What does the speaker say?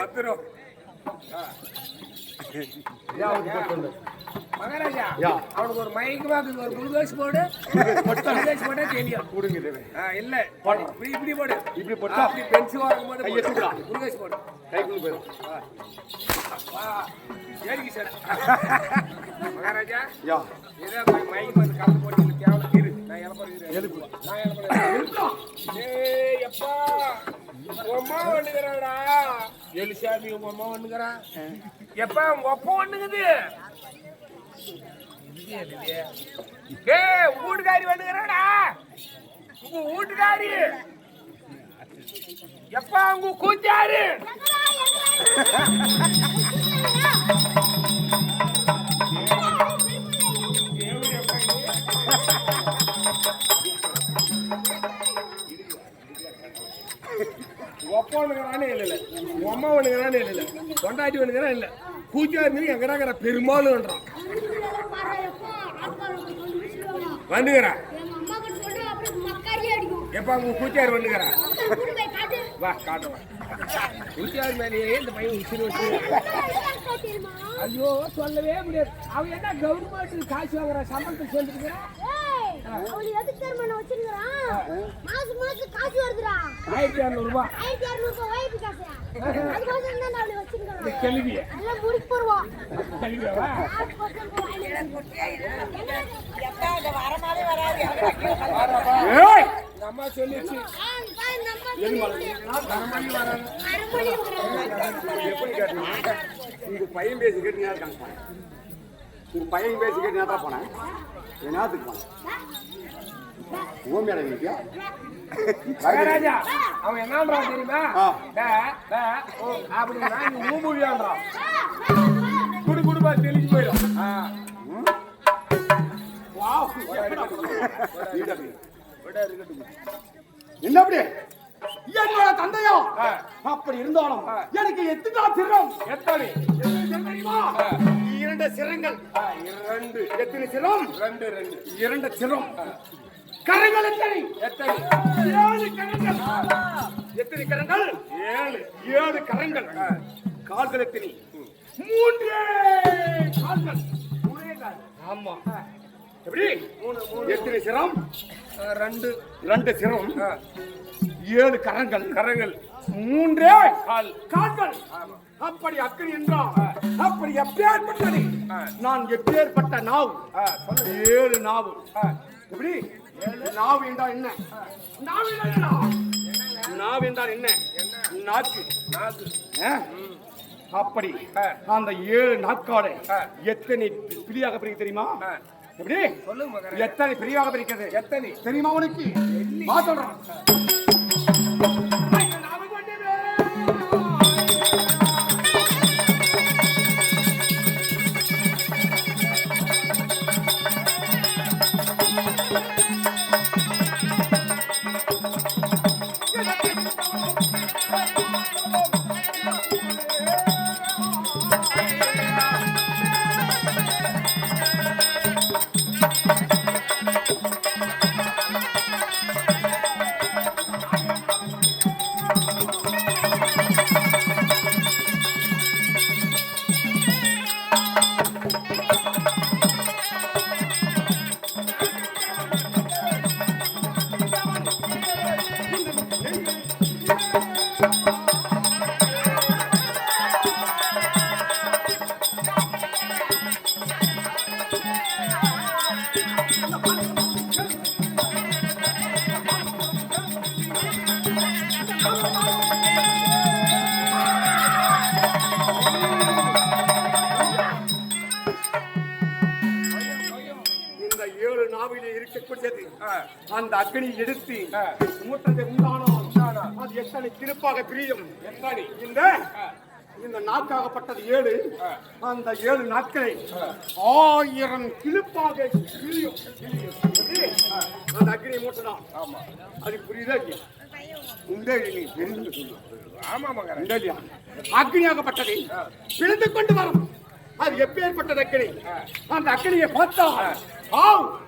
பத்திரம். மகாராஜா யா. அவனுக்கு ஒரு மயக்கமா இருக்குது ஒரு குளுக்கோஸ் போடு. குளுக்கோஸ் போட்டா தெரியும். கொடுங்க இல்ல. இப்படி இப்படி போடு. இப்படி போட்டா? அப்படி பென்ச் வாங்க போடு. குளுக்கோஸ் போடு. கைக்குள்ள போயிடும் ஏறிக்கு சார். மகாராஜா யா. ஏதோ மயக்கம் வந்து கலந்து போட்டு கேவலம் இரு. நான் எதுக்கு? நான் இழப்பறேன் ஏய் அப்பா. உம்மா ஒண்ணுங்கிறாடா எலிசாமி உங்க அம்மா ஒண்ணுங்கிறா? எப்பா உங்க அப்பா ஒண்ணுங்குது? ஏய் வீட்டுக்காரி வந்துக்கிறாடா உங்க வீட்டுக்காரி எப்பா உங்க கூச்சாரு ஒப்பா ஒண்ணுங்கிறானே இல்ல இல்ல உங்க அம்மா ஒண்ணுங்கிறானே இல்ல இல்ல கொண்டாட்டி ஒண்ணுங்கிறான் இல்ல கூச்சாரு எங்கடாங்கிற பெருமாளுன்றான் வந்துக்கிறா. எப்பா உங்க கூச்சாரு வந்துக்கிறா? வா காட்டுவா கூச்சாரு மேலேயே இந்த பையன் உச்சிரு வச்சு. ஐயோ சொல்லவே முடியாது. அவன் என்ன கவர்மெண்ட் காசு வாங்குற சம்பளத்தை சொல்லிட்டு இந்த வச்சிருக்கிறோம் கேள்வியை அம்மா சொல்லிச்சு எப்படி கேட்டீங்க உங்க பையன் பேசி கேட்டு நேரம் உங்க பையன் பேசி கேட்டு போனேன் என்னத்துக்கு போனேன் வீட்டியா மகாராஜா அவன் என்னன்றான் தெரியுமா? அப்படின்னா நீ ஊமுழியான்றான் குடு குடுப்பா தெளிஞ்சு போயிடும். என்ன அப்படி? என்னோட தந்தையா. அப்படி இருந்தாலும். எனக்கு எத்தனை சிரம்? எத்தனை? தெரியுமா? இரண்டு சிரங்கள். இரண்டு. எத்தனை சிரம்? ரெண்டு ரெண்டு. இரண்டு சிரம். கரங்கள் எத்தனை? எத்தனை? ஏழு கரங்கள். எத்தனை கரங்கள்? ஏழு. ஏழு கரங்கள். கால்கள் எத்தனை? மூன்று கால்கள். மூணே கால் ஆமா. எப்படி? எத்தனை சிரம்? ரெண்டு. ரெண்டு சிரம். ஏழு கரங்கள். கரங்கள். மூன்றே கால். கால்கள். அப்படி அக்கறை என்றால் அப்படி எப்பேற்பட்டது. நான் எப்பேற்பட்ட நாவு? ஏழு நாவு. எப்படி? நாவு என்றால் என்ன? நாவு என்றால் என்ன? நாவு என்றால் என்ன? நாக்கு. நாக்கு? அப்படி. அந்த ஏழு நாட்காடு. எத்தனை பிரியாக பிரிக்க தெரியுமா. எப்படி? சொல்லுங்க எத்தனை பிரிவாக பிரிக்கிறது? எத்தனை? தெரியுமா உனக்கு? சொல்றேன். இந்த ஏழு நாவிலே இருக்கக்கூடியது. அந்த அக்னி எடுத்து மூட்டத்தை உண்டானோம். அது எத்தனை திருப்பாக பிரியும்? எத்தனை? இந்த இந்த நாக்காகப்பட்டது ஏழு. அந்த ஏழு நாட்களை ஆயிரம் பிரியும் எப்படி? அந்த அக்னி மூட்டைதான். ஆமா. அது புரியுதா இல்லையா? உண்டே நீ தெரிந்து சொல்லு. அக்னியாகப்பட்டது. பிளந்து கொண்டு வரும். அது எப்பேற்பட்டது அக்னி? அந்த அக்னியை பார்த்தா ஆவ்